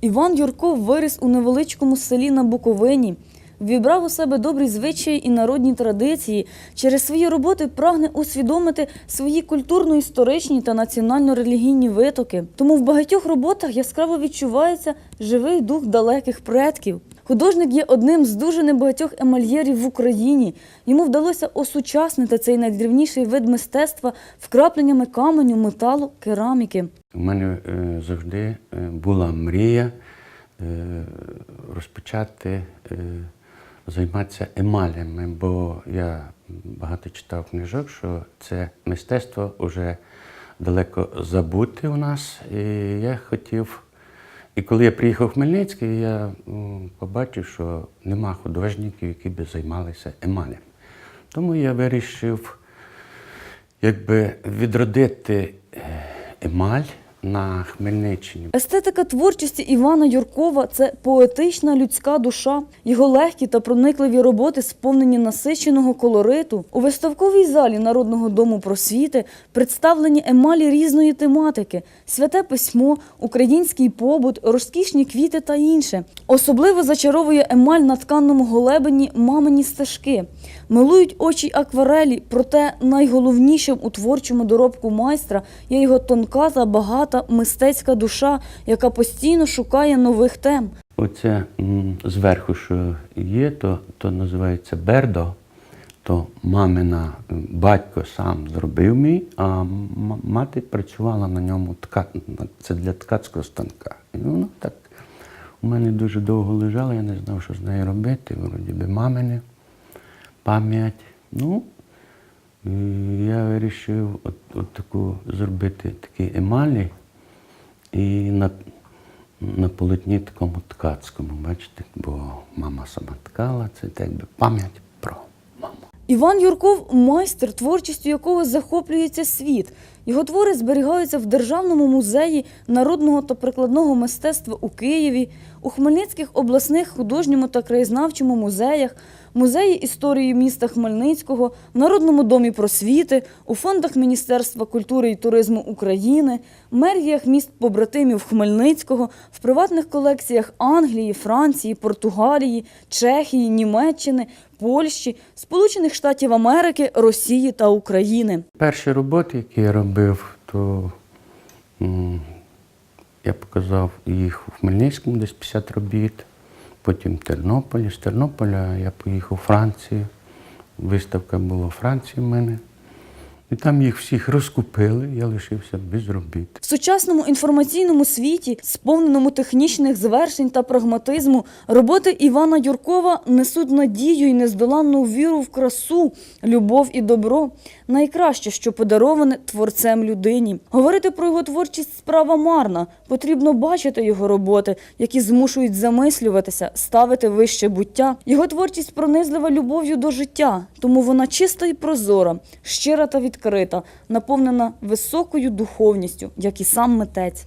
Іван Юрко виріс у невеличкому селі на Буковині. Вібрав у себе добрі звичаї і народні традиції. Через свої роботи прагне усвідомити свої культурно-історичні та національно-релігійні витоки. Тому в багатьох роботах яскраво відчувається живий дух далеких предків. Художник є одним з дуже небагатьох емальєрів в Україні. Йому вдалося осучаснити цей найдрівніший вид мистецтва вкрапленнями каменю, металу, кераміки. У мене е, завжди е, була мрія е, розпочати займатися емалями, бо я багато читав книжок, що це мистецтво вже далеко забуте у нас. І я хотів. І коли я приїхав в Хмельницький, я побачив, що нема художників, які би займалися емалем. Тому я вирішив якби відродити е, емаль на Хмельниччині. Естетика творчості Івана Юркова це поетична людська душа. Його легкі та проникливі роботи сповнені насиченого колориту. У виставковій залі Народного дому просвіти представлені емалі різної тематики: святе письмо, український побут, розкішні квіти та інше. Особливо зачаровує емаль на тканному голебені мамині стежки. Милують очі акварелі, проте найголовнішим у творчому доробку майстра є його тонка та багата мистецька душа, яка постійно шукає нових тем. Оце зверху, що є, то, то називається бердо. То мамина батько сам зробив мій, а мати працювала на ньому тка... це для ткацького станка. І воно так у мене дуже довго лежало, я не знав, що з нею робити. Вроді би мамине, пам'ять. Ну, я вирішив от, от таку зробити такі емалі і на, на полотні такому ткацькому, бачите, бо мама сама ткала, це так би пам'ять про маму. Іван Юрков майстер, творчістю якого захоплюється світ. Його твори зберігаються в Державному музеї народного та прикладного мистецтва у Києві, у Хмельницьких обласних художньому та краєзнавчому музеях, музеї історії міста Хмельницького, в Народному домі просвіти, у фондах Міністерства культури і туризму України, меріях міст побратимів Хмельницького, в приватних колекціях Англії, Франції, Португалії, Чехії, Німеччини, Польщі, Сполучених Штатів Америки, Росії та України. Перші роботи, які я робив, то я показав їх у Хмельницькому, десь 50 робіт, потім в Тернополі. З Тернополя я поїхав у Францію. Виставка була у Франції в мене. І там їх всіх розкупили, я лишився без робіт. В сучасному інформаційному світі, сповненому технічних звершень та прагматизму, роботи Івана Юркова несуть надію і нездоланну віру в красу, любов і добро. Найкраще, що подароване творцем людині. Говорити про його творчість справа марна. Потрібно бачити його роботи, які змушують замислюватися, ставити вище буття. Його творчість пронизлива любов'ю до життя, тому вона чиста і прозора, щира та відкрита, наповнена високою духовністю, як і сам митець.